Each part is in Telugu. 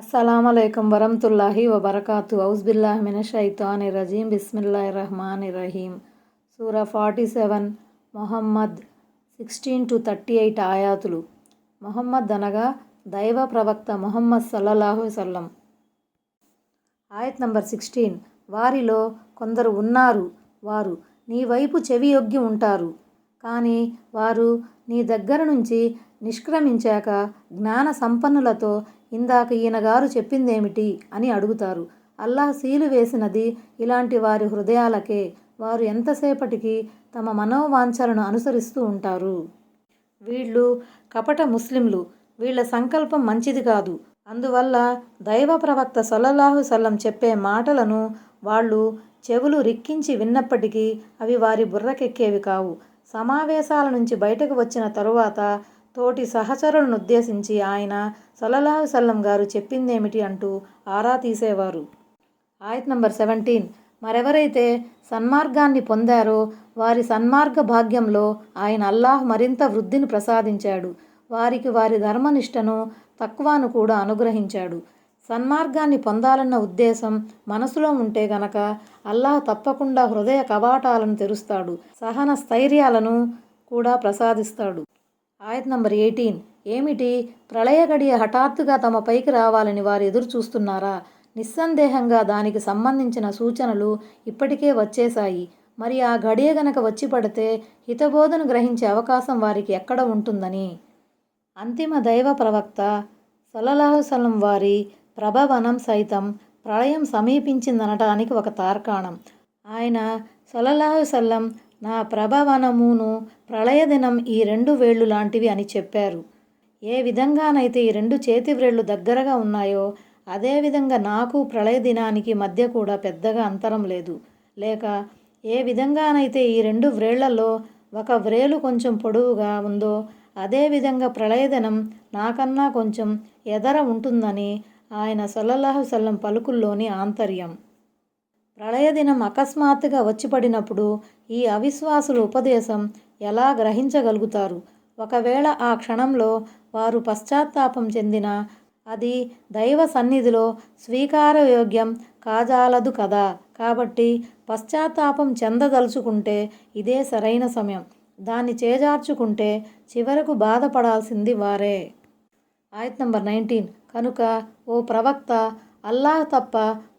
అస్సలామలైకం వరహతుల్లాహి వబర్కాతు. ఔజ్బిల్లాహ్ మినషైతాని రజీం. బిస్మిల్లా రహమాని రహీం. సూర forty seven Muhammad sixteen to thirty eight ఆయాతులు. Mohammed అనగా దైవ ప్రవక్త మొహమ్మద్ సల్లల్లాహు సల్లం ఆయత్ నంబర్ సిక్స్టీన్ వారిలో కొందరు ఉన్నారు. వారు నీ వైపు చెవి యొగ్గి ఉంటారు. కానీ వారు నీ దగ్గర నుంచి నిష్క్రమించాక జ్ఞాన సంపన్నులతో ఇందాక ఈయనగారు చెప్పిందేమిటి అని అడుగుతారు. అల్లాహ్ సీలు వేసినది ఇలాంటి వారి హృదయాలకే. వారు ఎంతసేపటికి తమ మనోవాంఛలను అనుసరిస్తూ ఉంటారు. వీళ్ళు కపట ముస్లింలు. వీళ్ళ సంకల్పం మంచిది కాదు. అందువల్ల దైవ ప్రవక్త సల్లల్లాహు సల్లం చెప్పే మాటలను వాళ్ళు చెవులు రిక్కించి విన్నప్పటికీ అవి వారి బుర్రకెక్కేవి కావు. సమావేశాల నుంచి బయటకు వచ్చిన తరువాత తోటి సహచరులను ఉద్దేశించి ఆయన సల్లల్లాహు సల్లం గారు చెప్పిందేమిటి అంటూ ఆరా తీసేవారు. ఆయత్ నంబర్ సెవెంటీన్. మరెవరైతే సన్మార్గాన్ని పొందారో వారి సన్మార్గ భాగ్యంలో ఆయన అల్లాహ్ మరింత వృద్ధిని ప్రసాదించాడు. వారికి వారి ధర్మనిష్టను తక్కువను కూడా అనుగ్రహించాడు. సన్మార్గాన్ని పొందాలన్న ఉద్దేశం మనసులో ఉంటే గనక అల్లాహ్ తప్పకుండా హృదయ కవాటాలను తెరుస్తాడు. సహన స్థైర్యాలను కూడా ప్రసాదిస్తాడు. ఆయత్ నంబర్ ఎయిటీన్. ఏమిటి? ప్రళయ గడియ హఠాత్తుగా తమ పైకి రావాలని వారు ఎదురు చూస్తున్నారా నిస్సందేహంగా దానికి సంబంధించిన సూచనలు ఇప్పటికే వచ్చేశాయి. మరి ఆ గడియ గనక వచ్చి పడితే హితబోధను గ్రహించే అవకాశం వారికి ఎక్కడ ఉంటుందని? అంతిమ దైవ ప్రవక్త సల్లల్లాహుసలం వారి ప్రభవనం సైతం ప్రళయం సమీపించిందనటానికి ఒక తార్కాణం. ఆయన సల్లల్లాహుసల్లం నా ప్రభవనమును ప్రళయదినం ఈ రెండు వేళ్ళు లాంటివి అని చెప్పారు. ఏ విధంగానైతే ఈ రెండు చేతి వ్రేళ్ళు దగ్గరగా ఉన్నాయో అదేవిధంగా నాకు ప్రళయ దినానికి మధ్య కూడా పెద్దగా అంతరం లేదు. లేక ఏ విధంగానైతే ఈ రెండు వ్రేళ్ళలో ఒక వ్రేలు కొంచెం పొడవుగా ఉందో అదేవిధంగా ప్రళయదినం నాకన్నా కొంచెం ఎదర ఉంటుందని ఆయన సల్లల్లాహు సల్లం పలుకుల్లోని ఆంతర్యం. ప్రళయదినం అకస్మాత్తుగా వచ్చిపడినప్పుడు ఈ అవిశ్వాసుల ఉపదేశం ఎలా గ్రహించగలుగుతారు? ఒకవేళ ఆ క్షణంలో వారు పశ్చాత్తాపం చెందిన అది దైవ సన్నిధిలో స్వీకారయోగ్యం కాజాలదు కదా. కాబట్టి పశ్చాత్తాపం చెందదలుచుకుంటే ఇదే సరైన సమయం. దాన్ని చేజార్చుకుంటే చివరకు బాధపడాల్సింది వారే. ఆయత్ నంబర్ నైన్టీన్. కనుక ఓ ప్రవక్త అల్లాహ్ తప్ప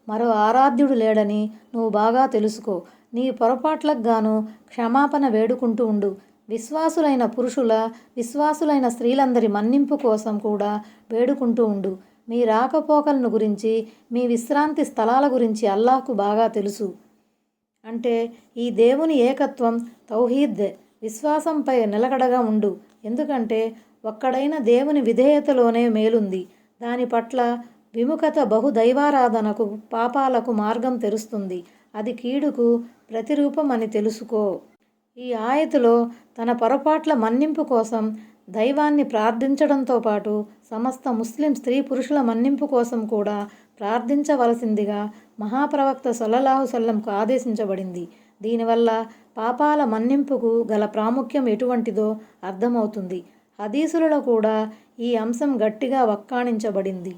మరో ఆరాధ్యుడు లేడని నువ్వు బాగా తెలుసుకో. నీ పొరపాట్లకు గాను క్షమాపణ వేడుకుంటూ ఉండు. విశ్వాసులైన పురుషుల విశ్వాసులైన స్త్రీలందరి మన్నింపు కోసం కూడా వేడుకుంటూ ఉండు. మీ రాకపోకలను గురించి మీ విశ్రాంతి స్థలాల గురించి అల్లాహ్కు బాగా తెలుసు. అంటే ఈ దేవుని ఏకత్వం తౌహీద్ విశ్వాసంపై నిలకడగా ఉండు. ఎందుకంటే ఒక్కడైన దేవుని విధేయతలోనే మేలుంది. దాని పట్ల విముఖత బహుదైవారాధనకు పాపాలకు మార్గం తెరుస్తుంది. అది కీడుకు ప్రతిరూపం అని తెలుసుకో. ఈ ఆయతిలో తన పొరపాట్ల మన్నింపు కోసం దైవాన్ని ప్రార్థించడంతో పాటు సమస్త ముస్లిం స్త్రీ పురుషుల మన్నింపు కోసం కూడా ప్రార్థించవలసిందిగా మహాప్రవక్త సల్లల్లాహు సల్లంకు ఆదేశించబడింది. దీనివల్ల పాపాల మన్నింపుకు గల ప్రాముఖ్యం ఎటువంటిదో అర్థమవుతుంది. హదీసులలో కూడా ఈ అంశం గట్టిగా వక్కాణించబడింది.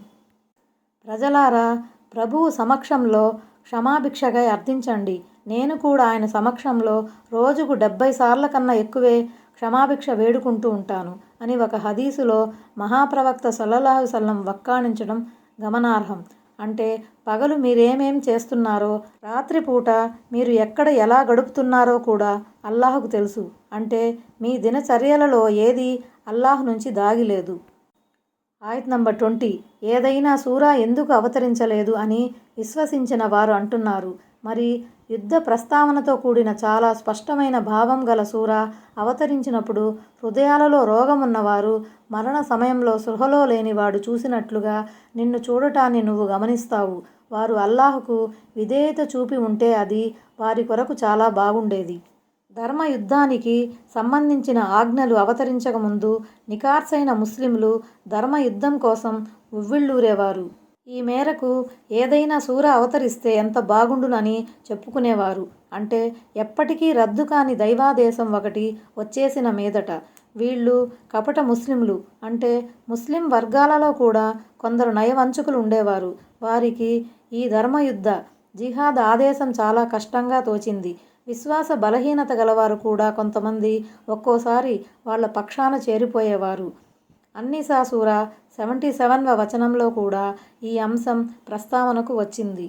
ప్రజలారా ప్రభువు సమక్షంలో క్షమాభిక్షగా అర్థించండి నేను కూడా ఆయన సమక్షంలో రోజుకు డెబ్బై సార్ల కన్నా ఎక్కువే క్షమాభిక్ష వేడుకుంటూ ఉంటాను అని ఒక హదీసులో మహాప్రవక్త సల్లల్లాహు సల్లం వక్కాణించడం గమనార్హం. అంటే పగలు మీరేమేం చేస్తున్నారో రాత్రిపూట మీరు ఎక్కడ ఎలా గడుపుతున్నారో కూడా అల్లాహకు తెలుసు. అంటే మీ దినచర్యలలో ఏది అల్లాహ్ నుంచి దాగిలేదు. ఆయత్ నంబర్ ట్వంటీ. ఏదైనా సూరా ఎందుకు అవతరించలేదు అని విశ్వసించిన వారు అంటున్నారు. మరి యుద్ధ ప్రస్తావనతో కూడిన చాలా స్పష్టమైన భావం గల సూర అవతరించినప్పుడు హృదయాలలో రోగమున్నవారు మరణ సమయంలో సృహలో లేనివాడు చూసినట్లుగా నిన్ను చూడటాన్ని నువ్వు గమనిస్తావు. వారు అల్లాహకు విధేయత చూపి ఉంటే అది వారి కొరకు చాలా బాగుండేది. ధర్మ యుద్ధానికి సంబంధించిన ఆజ్ఞలు అవతరించకముందు నికార్సైన ముస్లింలు ధర్మ యుద్ధం కోసం ఉవ్విళ్ళూరేవారు. ఈ మేరకు ఏదైనా సూర అవతరిస్తే ఎంత బాగుండునని చెప్పుకునేవారు. అంటే ఎప్పటికీ రద్దు కాని దైవాదేశం ఒకటి వచ్చేసిన మీదట. వీళ్ళు కపట ముస్లింలు. అంటే ముస్లిం వర్గాలలో కూడా కొందరు నయవంచుకులు ఉండేవారు. వారికి ఈ ధర్మయుద్ధ జిహాద్ ఆదేశం చాలా కష్టంగా తోచింది. విశ్వాస బలహీనత గలవారు కూడా కొంతమంది ఒక్కోసారి వాళ్ళ పక్షాన చేరిపోయేవారు. అన్నిసాసూర సెవెంటీ సెవెన్వ వచనంలో కూడా ఈ అంశం ప్రస్తావనకు వచ్చింది.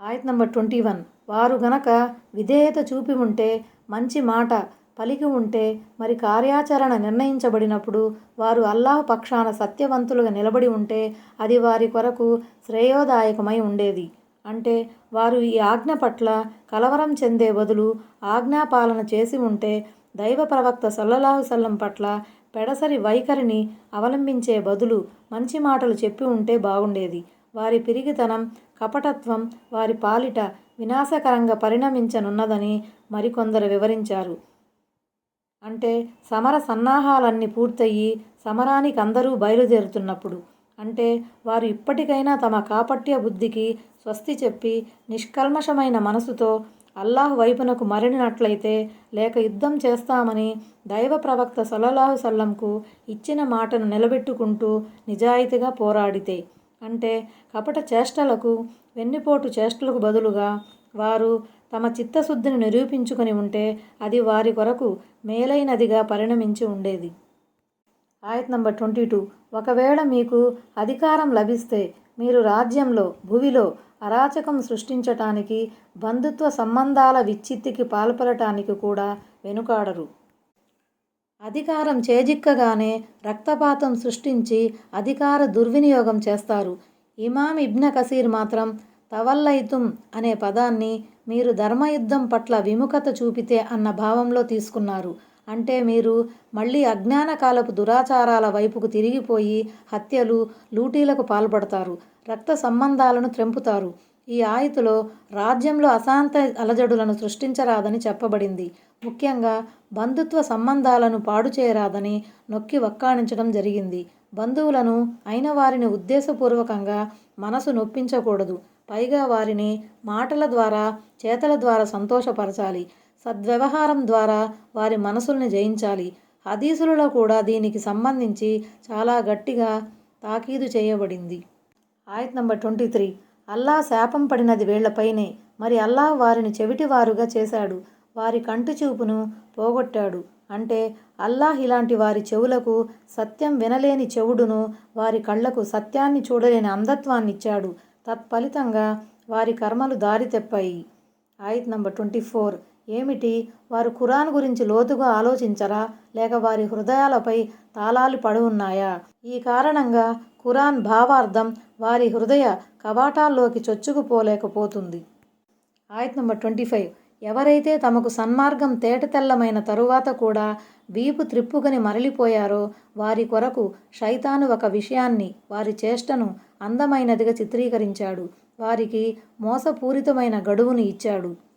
ఆయత్ నంబర్ ట్వంటీ వన్. వారు గనక విధేయత చూపి ఉంటే మంచి మాట పలికి ఉంటే మరి కార్యాచరణ నిర్ణయించబడినప్పుడు వారు అల్లాహ్ పక్షాన సత్యవంతులుగా నిలబడి ఉంటే అది వారి కొరకు శ్రేయోదాయకమై ఉండేది. అంటే వారు ఈ ఆజ్ఞ పట్ల కలవరం చెందే బదులు ఆజ్ఞాపాలన చేసి ఉంటే దైవ ప్రవక్త సల్లల్లాహు సల్లం పట్ల పెడసరి వైఖరిని అవలంబించే బదులు మంచి మాటలు చెప్పి ఉంటే బాగుండేది. వారి పిరిగితనం కపటత్వం వారి పాలిట వినాశకరంగా పరిణమించనున్నదని మరికొందరు వివరించారు. అంటే సమర సన్నాహాలన్నీ పూర్తయి సమరానికి అందరూ బయలుదేరుతున్నప్పుడు అంటే వారు ఇప్పటికైనా తమ కాపట్య బుద్ధికి స్వస్తి చెప్పి నిష్కల్మషమైన మనసుతో అల్లాహ్ వైపునకు మరణినట్లయితే లేక యుద్ధం చేస్తామని దైవ ప్రవక్త సల్లల్లాహు సల్లంకు ఇచ్చిన మాటను నిలబెట్టుకుంటూ నిజాయితీగా పోరాడితే. అంటే కపట చేష్టలకు వెన్నుపోటు చేష్టలకు బదులుగా వారు తమ చిత్తశుద్ధిని నిరూపించుకొని ఉంటే అది వారి కొరకు మేలైనదిగా పరిణమించి ఉండేది. ఆయత్ నంబర్ ట్వంటీ టూ. ఒకవేళ మీకు అధికారం లభిస్తే మీరు రాజ్యంలో భువిలో అరాచకం సృష్టించటానికి బంధుత్వ సంబంధాల విచ్ఛిత్తికి పాల్పడటానికి కూడా వెనుకాడరు. అధికారం చేజిక్కగానే రక్తపాతం సృష్టించి అధికార దుర్వినియోగం చేస్తారు. ఇమాం ఇబ్న కసీర్ మాత్రం తవల్లైతుం అనే పదాన్ని మీరు ధర్మయుద్ధం పట్ల విముఖత చూపితే అన్న భావంలో తీసుకున్నారు. అంటే మీరు మళ్ళీ అజ్ఞాన కాలపు దురాచారాల వైపుకు తిరిగిపోయి హత్యలు లూటీలకు పాల్పడతారు రక్త సంబంధాలను త్రెంపుతారు. ఈ ఆయుతులో రాజ్యంలో అశాంత అలజడులను సృష్టించరాదని చెప్పబడింది. ముఖ్యంగా బంధుత్వ సంబంధాలను పాడు చేయరాదని నొక్కి వక్కాణించడం జరిగింది. బంధువులను అయిన వారిని ఉద్దేశపూర్వకంగా మనసు నొప్పించకూడదు. పైగా వారిని మాటల ద్వారా చేతల ద్వారా సంతోషపరచాలి. సద్వ్యవహారం ద్వారా వారి మనసుల్ని జయించాలి. హదీసులలో కూడా దీనికి సంబంధించి చాలా గట్టిగా తాకీదు చేయబడింది. ఆయత్ నంబర్ ట్వంటీ త్రీ. అల్లా శాపం పడినది వీళ్ళపైనే. మరి అల్లాహ్ వారిని చెవిటివారుగా చేశాడు. వారి కంటి చూపును పోగొట్టాడు. అంటే అల్లాహ్ ఇలాంటి వారి చెవులకు సత్యం వినలేని చెవుడును వారి కళ్ళకు సత్యాన్ని చూడలేని అంధత్వాన్ని ఇచ్చాడు తత్ఫలితంగా వారి కర్మలు దారి తెప్పాయి. ఆయత్ నంబర్ ట్వంటీ ఫోర్. ఏమిటి? వారు ఖురాన్ గురించి లోతుగా ఆలోచించరా? లేక వారి హృదయాలపై తాళాలు పడి ఉన్నాయా? ఈ కారణంగా ఖురాన్ భావార్థం వారి హృదయ కవాటాల్లోకి చొచ్చుకుపోలేకపోతుంది. ఆయత్ నంబర్ ట్వంటీ ఫైవ్. ఎవరైతే తమకు సన్మార్గం తేటతెల్లమైన తరువాత కూడా వీపు త్రిప్పుగని మరలిపోయారో వారి కొరకు శైతాను ఒక విషయాన్ని వారి చేష్టను అందమైనదిగా చిత్రీకరించాడు. వారికి మోసపూరితమైన గడువును ఇచ్చాడు.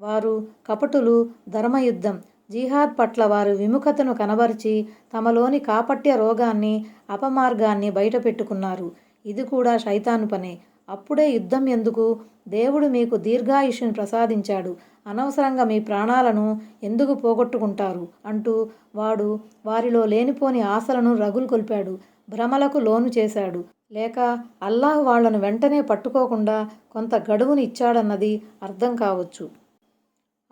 వారు కపటులు ధర్మయుద్ధం. జిహాద్ పట్ల వారు విముఖతను కనబరిచి తమలోని కాపట్య రోగాన్ని అపమార్గాన్ని బయటపెట్టుకున్నారు. ఇది కూడా శైతాను పనే. అప్పుడే యుద్ధం ఎందుకు? దేవుడు మీకు దీర్ఘాయుష్యుని ప్రసాదించాడు. అనవసరంగా మీ ప్రాణాలను ఎందుకు పోగొట్టుకుంటారు? అంటూ వాడు వారిలో లేనిపోని ఆశలను రగులు కొల్పాడు. భ్రమలకు లోను చేశాడు. లేక అల్లాహ్ వాళ్ళను వెంటనే పట్టుకోకుండా కొంత గడువుని ఇచ్చాడన్నది అర్థం కావచ్చు.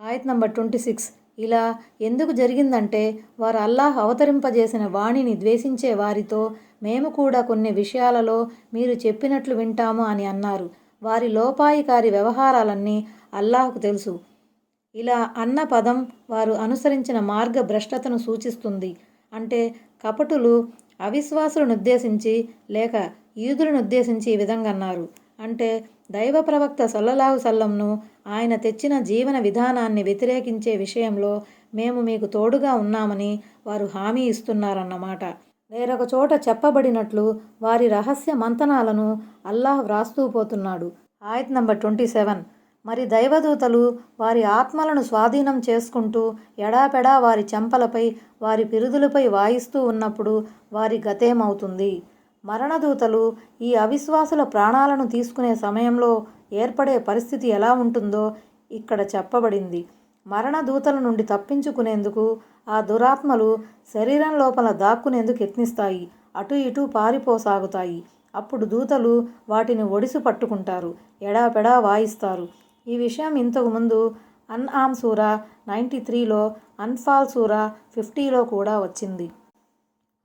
ఆయత్ నంబర్ ట్వంటీ సిక్స్. ఇలా ఎందుకు జరిగిందంటే వారు అల్లాహ్ అవతరింపజేసిన వాణిని ద్వేషించే వారితో మేము కూడా కొన్ని విషయాలలో మీరు చెప్పినట్లు వింటాము అని అన్నారు. వారి లోపాయికారి వ్యవహారాలన్నీ అల్లాహ్కు తెలుసు. ఇలా అన్న పదం వారు అనుసరించిన మార్గ భ్రష్టతను సూచిస్తుంది. అంటే కపటులు అవిశ్వాసులను ఉద్దేశించి లేక యూదులను ఉద్దేశించి ఈ విధంగా అన్నారు. అంటే దైవ ప్రవక్త సల్లల్లాహు సల్లంను ఆయన తెచ్చిన జీవన విధానాన్ని వ్యతిరేకించే విషయంలో మేము మీకు తోడుగా ఉన్నామని వారు హామీ ఇస్తున్నారన్నమాట. వేరొక చోట చెప్పబడినట్లు వారి రహస్య మంతనాలను అల్లాహ్ వ్రాస్తూ పోతున్నాడు. ఆయత్ నంబర్ ట్వంటీ సెవెన్. మరి దైవదూతలు వారి ఆత్మలను స్వాధీనం చేసుకుంటూ ఎడాపెడా వారి చెంపలపై వారి పిరుదులపై వాయిస్తూ ఉన్నప్పుడు వారి గతేమవుతుంది? మరణదూతలు ఈ అవిశ్వాసుల ప్రాణాలను తీసుకునే సమయంలో ఏర్పడే పరిస్థితి ఎలా ఉంటుందో ఇక్కడ చెప్పబడింది. మరణదూతల నుండి తప్పించుకునేందుకు ఆ దురాత్మలు శరీరం లోపల దాక్కునేందుకు యత్నిస్తాయి. అటు ఇటు పారిపోసాగుతాయి. అప్పుడు దూతలు వాటిని ఒడిసి పట్టుకుంటారు. ఎడాపెడా వాయిస్తారు. ఈ విషయం ఇంతకుముందు ముందు సూర నైంటీ త్రీలో అన్ఫాల్ సూర ఫిఫ్టీలో కూడా వచ్చింది.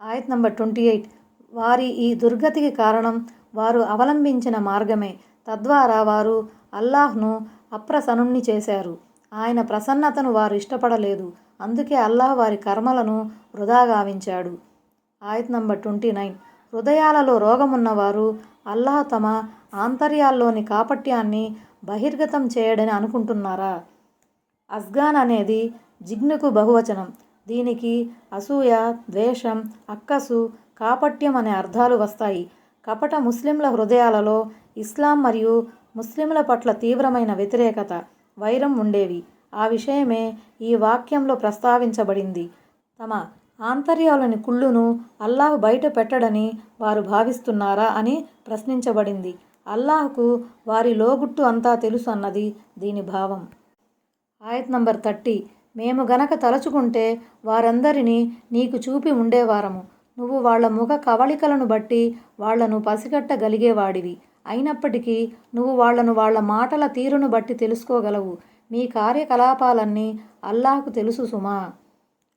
ఆయత్ నంబర్ ట్వంటీ ఎయిట్. వారి ఈ దుర్గతికి కారణం వారు అవలంబించిన మార్గమే. తద్వారా వారు అల్లాహ్ను అప్రసన్నుణ్ణి చేశారు. ఆయన ప్రసన్నతను వారు ఇష్టపడలేదు. అందుకే అల్లాహ్ వారి కర్మలను వృధా గావించాడు. ఆయత్ నంబర్ ట్వంటీ నైన్. హృదయాలలో రోగమున్నవారు అల్లాహ్ తమ ఆంతర్యాల్లోని కాపట్యాన్ని బహిర్గతం చేయడని అనుకుంటున్నారా? అస్గాన్ అనేది జిగ్నుకు బహువచనం. దీనికి అసూయ ద్వేషం అక్కసు కాపట్యం అనే అర్థాలు వస్తాయి. కపట ముస్లింల హృదయాలలో ఇస్లాం మరియు ముస్లింల పట్ల తీవ్రమైన వ్యతిరేకత వైరం ఉండేవి. ఆ విషయమే ఈ వాక్యంలో ప్రస్తావించబడింది. తమ ఆంతర్యాలని కుళ్ళును అల్లాహ్ బయట పెట్టడని వారు భావిస్తున్నారా అని ప్రశ్నించబడింది. అల్లాహ్కు వారి లోగుట్టు అంతా తెలుసు అన్నది దీని భావం. ఆయత్ నంబర్ థర్టీ. మేము గనక తలచుకుంటే వారందరినీ నీకు చూపి ఉండేవారము. నువ్వు వాళ్ళ ముఖ కవళికలను బట్టి వాళ్ళను పసిగట్టగలిగేవాడివి. అయినప్పటికీ నువ్వు వాళ్ళను వాళ్ళ మాటల తీరును బట్టి తెలుసుకోగలవు. మీ కార్యకలాపాలన్నీ అల్లాహ్కు తెలుసు సుమా.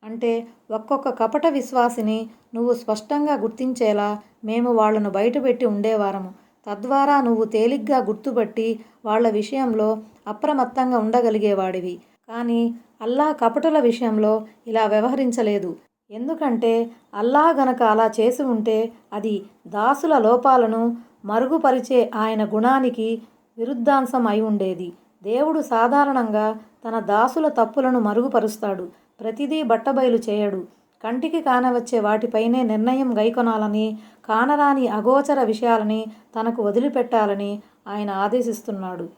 అంటే ఒక్కొక్క కపట విశ్వాసిని నువ్వు స్పష్టంగా గుర్తించేలా మేము వాళ్ళను బయటపెట్టి ఉండేవారము. తద్వారా నువ్వు తేలిగ్గా గుర్తుపట్టి వాళ్ళ విషయంలో అప్రమత్తంగా ఉండగలిగేవాడివి. కానీ అల్లాహ్ కపటుల విషయంలో ఇలా వ్యవహరించలేదు. ఎందుకంటే అల్లా గనక అలా చేసి ఉంటే అది దాసుల లోపాలను మరుగుపరిచే ఆయన గుణానికి విరుద్ధాంశం అయి ఉండేది. దేవుడు సాధారణంగా తన దాసుల తప్పులను మరుగుపరుస్తాడు ప్రతిదీ బట్టబయలు చేయడు. కంటికి కానవచ్చే వాటిపైనే నిర్ణయం గైకొనాలని కానరాని అగోచర విషయాలని తనకు వదిలిపెట్టాలని ఆయన ఆదేశిస్తున్నాడు.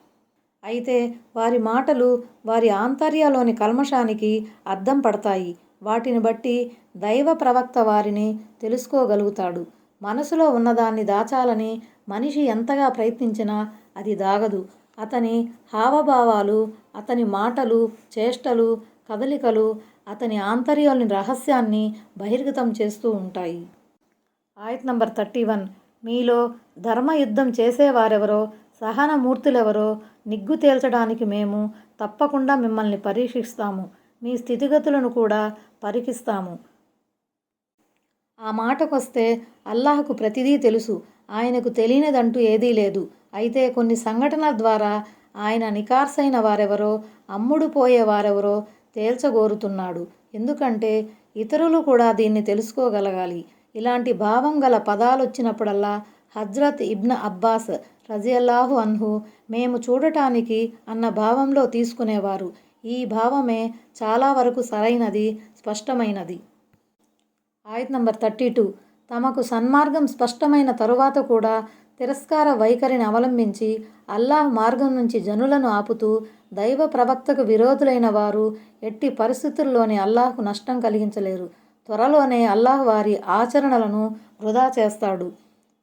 అయితే వారి మాటలు వారి ఆంతర్యలోని కల్మషానికి అద్దం పడతాయి. వాటిని బట్టి దైవ ప్రవక్త వారిని తెలుసుకోగలుగుతాడు. మనసులో ఉన్నదాన్ని దాచాలని మనిషి ఎంతగా ప్రయత్నించినా అది దాగదు. అతని హావభావాలు అతని మాటలు చేష్టలు కదలికలు అతని ఆంతర్యాలని రహస్యాన్ని బహిర్గతం చేస్తూ ఉంటాయి. ఆయత్ నంబర్ థర్టీ వన్. మీలో ధర్మయుద్ధం చేసేవారెవరో సహనమూర్తులెవరో నిగ్గు తేల్చడానికి మేము తప్పకుండా మిమ్మల్ని పరీక్షిస్తాము. మీ స్థితిగతులను కూడా పరికిస్తాము. ఆ మాటకొస్తే అల్లాహకు ప్రతిదీ తెలుసు. ఆయనకు తెలియనిదంటూ ఏదీ లేదు. అయితే కొన్ని సంఘటనల ద్వారా ఆయన నికార్సైన వారెవరో అమ్ముడు పోయే వారెవరో తేల్చగోరుతున్నాడు. ఎందుకంటే ఇతరులు కూడా దీన్ని తెలుసుకోగలగాలి. ఇలాంటి భావం గల పదాలు వచ్చినప్పుడల్లా హజ్రత్ ఇబ్న అబ్బాస్ రజియల్లాహు అన్హు మేము చూడటానికి అన్న భావంలో తీసుకునేవారు. ఈ భావమే చాలా వరకు సరైనది స్పష్టమైనది. ఆయత్ నంబర్ థర్టీ టూ. తమకు సన్మార్గం స్పష్టమైన తరువాత కూడా తిరస్కార వైఖరిని అవలంబించి అల్లాహ్ మార్గం నుంచి జనులను ఆపుతూ దైవ ప్రవక్తకు విరోధులైన వారు ఎట్టి పరిస్థితుల్లోనే అల్లాహ్కు నష్టం కలిగించలేరు. త్వరలోనే అల్లాహ్ వారి ఆచరణలను వృధా చేస్తాడు.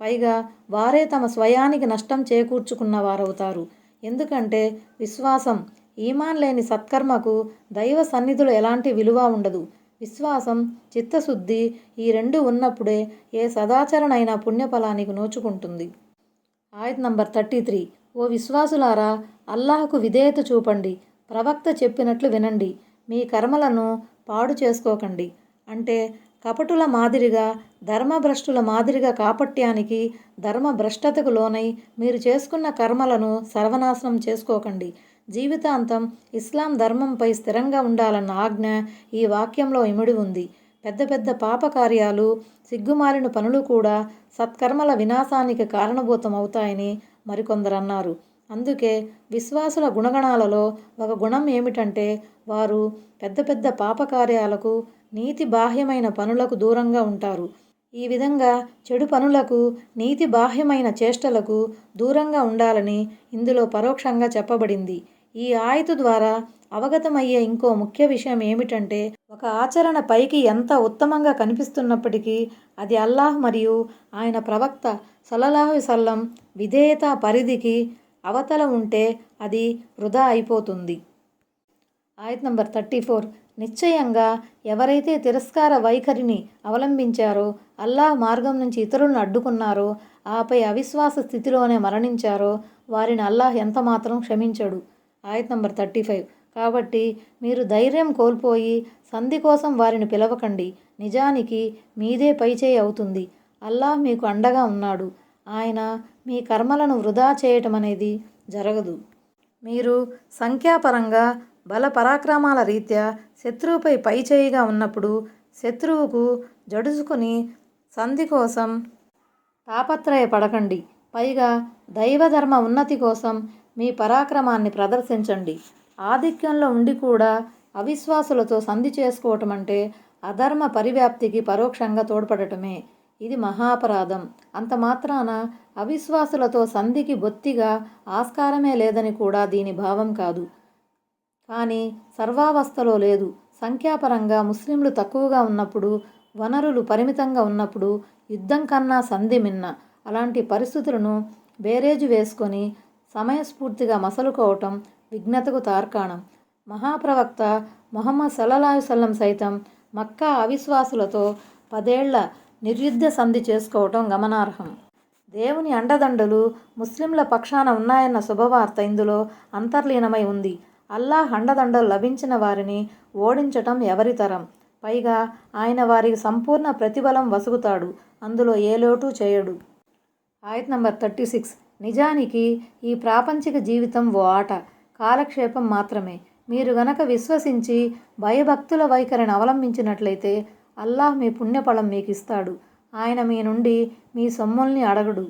పైగా వారే తమ స్వయానికి నష్టం చేకూర్చుకున్న వారవుతారు. ఎందుకంటే విశ్వాసం ఈమాన్ లేని సత్కర్మకు దైవ సన్నిధులు ఎలాంటి విలువ ఉండదు. విశ్వాసం చిత్తశుద్ధి ఈ రెండు ఉన్నప్పుడే ఏ సదాచరణైనా పుణ్యఫలానికి నోచుకుంటుంది. ఆయత్ నంబర్ థర్టీ త్రీ. ఓ విశ్వాసులారా అల్లాహకు విధేయత చూపండి. ప్రవక్త చెప్పినట్లు వినండి. మీ కర్మలను పాడు చేసుకోకండి. అంటే కపటుల మాదిరిగా ధర్మభ్రష్టుల మాదిరిగా కాపట్యానికి ధర్మభ్రష్టతకు లోనై మీరు చేసుకున్న కర్మలను సర్వనాశనం చేసుకోకండి. జీవితాంతం ఇస్లాం ధర్మంపై స్థిరంగా ఉండాలన్న ఆజ్ఞ ఈ వాక్యంలో ఇమిడి ఉంది. పెద్ద పెద్ద పాపకార్యాలు సిగ్గుమాలిన పనులు కూడా సత్కర్మల వినాశానికి కారణభూతం అవుతాయని మరికొందరు అన్నారు అందుకే విశ్వాసుల గుణగణాలలో ఒక గుణం ఏమిటంటే వారు పెద్ద పెద్ద పాపకార్యాలకు నీతి బాహ్యమైన పనులకు దూరంగా ఉంటారు. ఈ విధంగా చెడు పనులకు నీతి బాహ్యమైన చేష్టలకు దూరంగా ఉండాలని ఇందులో పరోక్షంగా చెప్పబడింది. ఈ ఆయతు ద్వారా అవగతమయ్యే ఇంకో ముఖ్య విషయం ఏమిటంటే ఒక ఆచరణ పైకి ఎంత ఉత్తమంగా కనిపిస్తున్నప్పటికీ అది అల్లాహ్ మరియు ఆయన ప్రవక్త సలలాహు సల్లం విధేయత పరిధికి అవతల ఉంటే అది వృధా అయిపోతుంది. ఆయత్ నంబర్ థర్టీ ఫోర్. నిశ్చయంగా ఎవరైతే తిరస్కార వైఖరిని అవలంబించారో అల్లాహ్ మార్గం నుంచి ఇతరులను అడ్డుకున్నారో ఆపై అవిశ్వాస స్థితిలోనే మరణించారో వారిని అల్లాహ్ ఎంతమాత్రం క్షమించడు. ఆయత్ నంబర్ థర్టీ ఫైవ్. కాబట్టి మీరు ధైర్యం కోల్పోయి సంధి కోసం వారిని పిలవకండి. నిజానికి మీదే పైచేయి అవుతుంది. అల్లాహ్ మీకు అండగా ఉన్నాడు. ఆయన మీ కర్మలను వృధా చేయటం అనేది జరగదు. మీరు సంఖ్యాపరంగా బల పరాక్రమాల రీత్యా శత్రువుపై పైచేయిగా ఉన్నప్పుడు శత్రువుకు జడుసుకుని సంధి కోసం తాపత్రయపడకండి పైగా దైవధర్మ ఉన్నతి కోసం మీ పరాక్రమాన్ని ప్రదర్శించండి. ఆధిక్యంలో ఉండి కూడా అవిశ్వాసులతో సంధి చేసుకోవటం అంటే అధర్మ పరివ్యాప్తికి పరోక్షంగా తోడ్పడటమే. ఇది మహాపరాధం. అంత మాత్రాన అవిశ్వాసులతో సంధికి బొత్తిగా ఆస్కారమే లేదని కూడా దీని భావం కాదు. కానీ సర్వావస్థలో లేదు. సంఖ్యాపరంగా ముస్లింలు తక్కువగా ఉన్నప్పుడు వనరులు పరిమితంగా ఉన్నప్పుడు యుద్ధం కన్నా సంధి మిన్న. అలాంటి పరిస్థితులను బేరేజు వేసుకొని సమయస్ఫూర్తిగా మసలుకోవటం విఘ్నతకు తార్కాణం. మహాప్రవక్త మొహమ్మద్ సల్లల్లాహు సైతం మక్కా అవిశ్వాసులతో పదేళ్ళ నిర్యుద్ధ సంధి చేసుకోవటం గమనార్హం. దేవుని అండదండలు ముస్లింల పక్షాన ఉన్నాయన్న శుభవార్త ఇందులో అంతర్లీనమై ఉంది. అల్లాహ్ అండదండలు లభించిన వారిని ఓడించటం ఎవరితరం పైగా ఆయన వారికి సంపూర్ణ ప్రతిఫలం వసుగుతాడు. అందులో ఏ లోటు చేయడు. ఆయత్ నంబర్ థర్టీ సిక్స్. నిజానికి ఈ ప్రాపంచిక జీవితం ఓ ఆట. కాలక్షేపం మాత్రమే. మీరు గనక విశ్వసించి భయభక్తుల వైఖరిని అవలంబించినట్లయితే అల్లాహ్ మీ పుణ్యఫలం మీకు ఇస్తాడు ఆయన మీ నుండి మీ సొమ్ముల్ని అడగడు.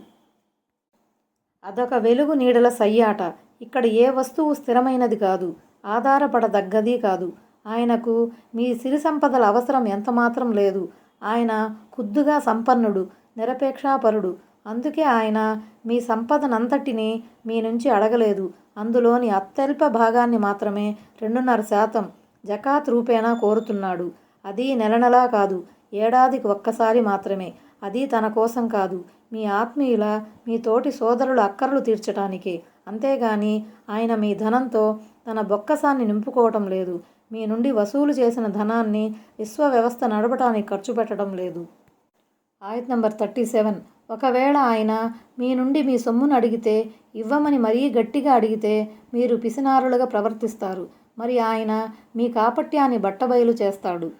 అదొక వెలుగు నీడల సయ్యాట. ఇక్కడ ఏ వస్తువు స్థిరమైనది కాదు. ఆధారపడదగ్గది కాదు. ఆయనకు మీ సిరి సంపదల అవసరం ఎంతమాత్రం లేదు. ఆయన ఖుద్దుగా సంపన్నుడు నిరపేక్షాపరుడు. అందుకే ఆయన మీ సంపదనంతటిని మీ నుంచి అడగలేదు. అందులోని అత్యల్ప భాగాన్ని మాత్రమే రెండున్నర శాతం జకాత్ రూపేణా కోరుతున్నాడు. అది నెల నెలా కాదు ఏడాదికి ఒక్కసారి మాత్రమే. అది తన కోసం కాదు మీ ఆత్మీయుల మీ తోటి సోదరుల అక్కర్లు తీర్చటానికే. అంతేగాని ఆయన మీ ధనంతో తన బొక్కసాన్ని నింపుకోవటం లేదు. మీ నుండి వసూలు చేసిన ధనాన్ని విశ్వ వ్యవస్థ నడపడానికి ఖర్చు పెట్టడం లేదు. ఆయత్ నంబర్ థర్టీ సెవెన్. ఒకవేళ ఆయన మీ నుండి మీ సొమ్మును అడిగితే ఇవ్వమని మరీ గట్టిగా అడిగితే మీరు పిసినారులుగా ప్రవర్తిస్తారు. మరి ఆయన మీ కాపట్యాన్ని బట్టబయలు చేస్తాడు.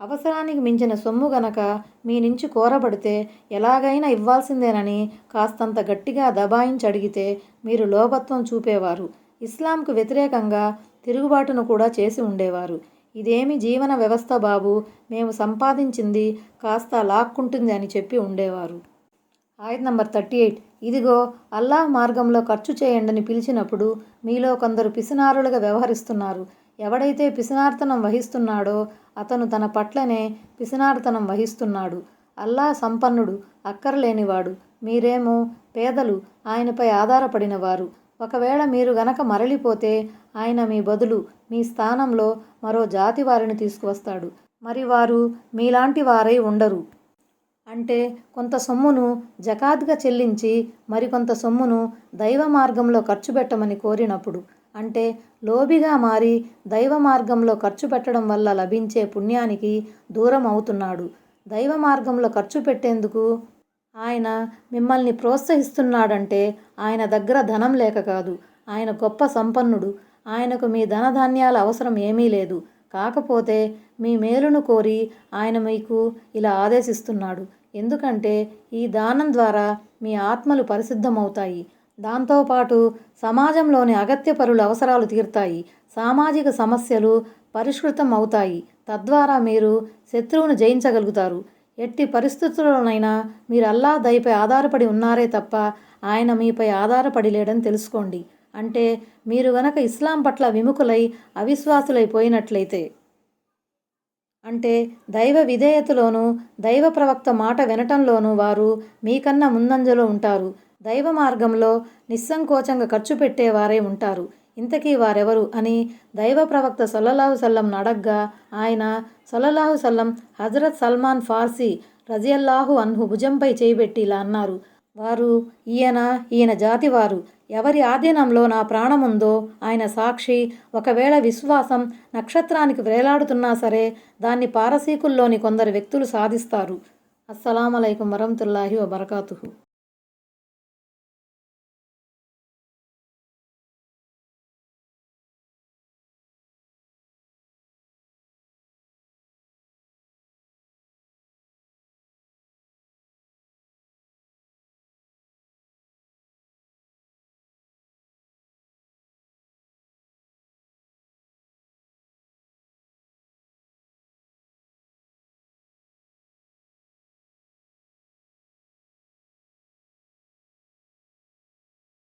అవసరానికి మించిన సొమ్ము గనక మీ నుంచి కోరబడితే ఎలాగైనా ఇవ్వాల్సిందేనని కాస్తంత గట్టిగా దబాయించి అడిగితే మీరు లోభత్వం చూపేవారు. ఇస్లాంకు వ్యతిరేకంగా తిరుగుబాటును కూడా చేసి ఉండేవారు. ఇదేమి జీవన వ్యవస్థ బాబు మేము సంపాదించింది కాస్త లాక్కుంటుంది అని చెప్పి ఉండేవారు. ఆయత్ నంబర్ థర్టీ ఎయిట్. ఇదిగో అల్లాహ్ మార్గంలో ఖర్చు చేయండని పిలిచినప్పుడు మీలో కొందరు పిసినారులుగా వ్యవహరిస్తున్నారు. ఎవడైతే పిసినార్తనం వహిస్తున్నాడో అతను తన పట్లనే పిసినార్తనం వహిస్తున్నాడు. అల్లాహ్ సంపన్నుడు అక్కరలేనివాడు. మీరేమో పేదలు ఆయనపై ఆధారపడినవారు. ఒకవేళ మీరు గనక మరలిపోతే ఆయన మీ బదులు మీ స్థానంలో మరో జాతి వారిని తీసుకువస్తాడు. మరి వారు మీలాంటి వారై ఉండరు. అంటే కొంత సొమ్మును జకాత్గా చెల్లించి మరికొంత సొమ్మును దైవ మార్గంలో ఖర్చు పెట్టమని కోరినప్పుడు అంటే లోబిగా మారి దైవ మార్గంలో ఖర్చు పెట్టడం వల్ల లభించే పుణ్యానికి దూరం అవుతున్నాడు. దైవ మార్గంలో ఖర్చు పెట్టేందుకు ఆయన మిమ్మల్ని ప్రోత్సహిస్తున్నాడంటే ఆయన దగ్గర ధనం లేక కాదు. ఆయన గొప్ప సంపన్నుడు. ఆయనకు మీ ధనధాన్యాల అవసరం ఏమీ లేదు. కాకపోతే మీ మేలును కోరి ఆయన మీకు ఇలా ఆదేశిస్తున్నాడు. ఎందుకంటే ఈ దానం ద్వారా మీ ఆత్మలు పరిశుద్ధమవుతాయి. దాంతోపాటు సమాజంలోని అగత్య పరుల అవసరాలు తీరుతాయి. సామాజిక సమస్యలు పరిష్కృతం అవుతాయి తద్వారా మీరు శత్రువును జయించగలుగుతారు. ఎట్టి పరిస్థితుల్లోనైనా మీరు అల్లా దయపై ఆధారపడి ఉన్నారే తప్ప ఆయన మీపై ఆధారపడి లేడని తెలుసుకోండి. అంటే మీరు గనక ఇస్లాం పట్ల విముఖులై అవిశ్వాసులైపోయినట్లయితే అంటే దైవ విధేయతలోనూ దైవ ప్రవక్త మాట వినటంలోనూ వారు మీకన్నా ముందంజలో ఉంటారు. దైవ మార్గంలో నిస్సంకోచంగా ఖర్చు పెట్టేవారే ఉంటారు. ఇంతకీ వారెవరు అని దైవ ప్రవక్త సల్లల్లాహు సల్లం అడగ్గా ఆయన సల్లల్లాహు సల్లం హజరత్ సల్మాన్ ఫార్సీ రజియల్లాహు అన్హు భుజంపై చేయిబెట్టి ఇలా అన్నారు. వారు ఈయన ఈయన జాతివారు. ఎవరి ఆధీనంలో నా ప్రాణముందో ఆయన సాక్షి. ఒకవేళ విశ్వాసం నక్షత్రానికి వేలాడుతున్నా సరే దాన్ని పారసీకుల్లోని కొందరు వ్యక్తులు సాధిస్తారు. అస్సలం అయికం వరహతుల్లాహి వబర్కాతుహు.